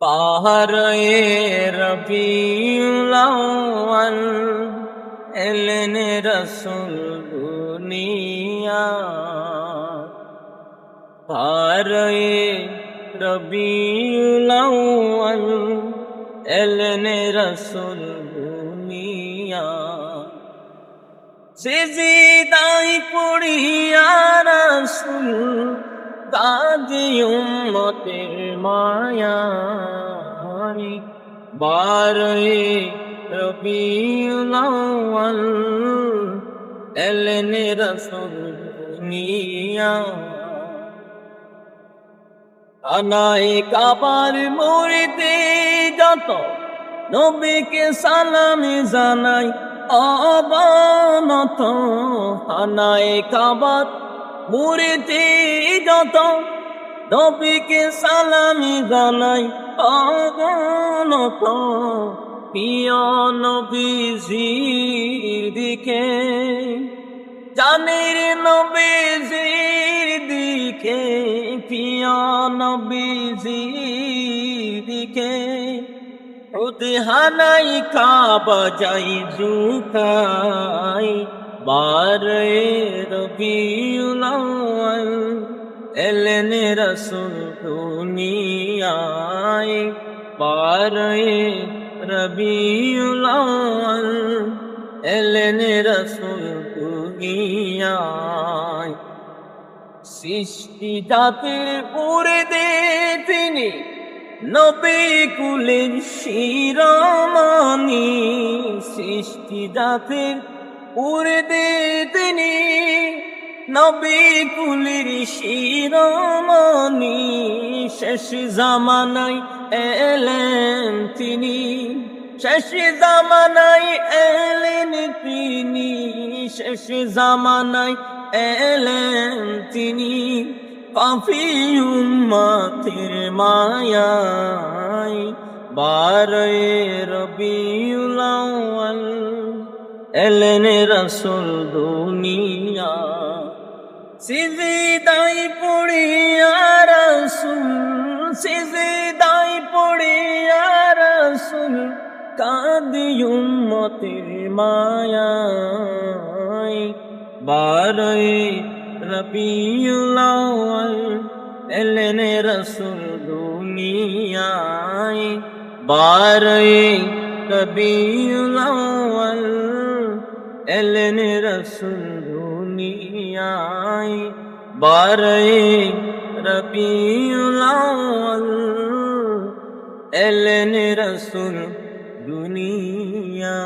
পাহাড়ে রবিউলাওয়াল এলেন রসুল দুনিয়া। পাহাড়ে রবিউলাওয়াল এলেন রসুল দুনিয়া। সিজিদাই পড়িয়া উম্মতের মায়ারি বারে রবিউল আউয়াল, এলেন রসুল নিয়া আনাই কাবার যত নবীকে সালামি জানাই, অবানত। আনাই কাবার মুরিতে যত নবীকে সালামি জানাই অগণত প্রিয় নবীজির দিকে। জানির নবীজির দিকে, প্রিয় নবীজির দিকে। ওতে হানাই কাবা যাই জুকাই বারে রবিউল আউয়াল। এলেন রসুল দুনিয়ায় বারে রবিউল এলেন রসুল দুনিয়ায় সৃষ্টি জাতির পুরে দে তিনি নবী কুলের শিরমানি সৃষ্টি জাতির পুরে দে তিনি নবী কুলের শিরমানি শেষ জামানায় এলেন তিনি। শেষ জামানায় এলেন তিনি। শেষ জামানায় এলেন তিনি। কাফি উম্মাতের মায়ায় বারে রবিউল আউয়াল এলেন রসুল দুনিয়া। সিজিদাই পড়িয়া রসুল, সিজিদাই পড়িয়া রসুল, কাঁদি উম্মতের মায়ায়। বারে রবিউল আউয়াল, এলেন রসুল দুনিয়ায়। বারে রবিউল আউয়াল এলেন রসুল দুনিয়ায় বারে রবিউলাল এলেন রসুল দুনিয়া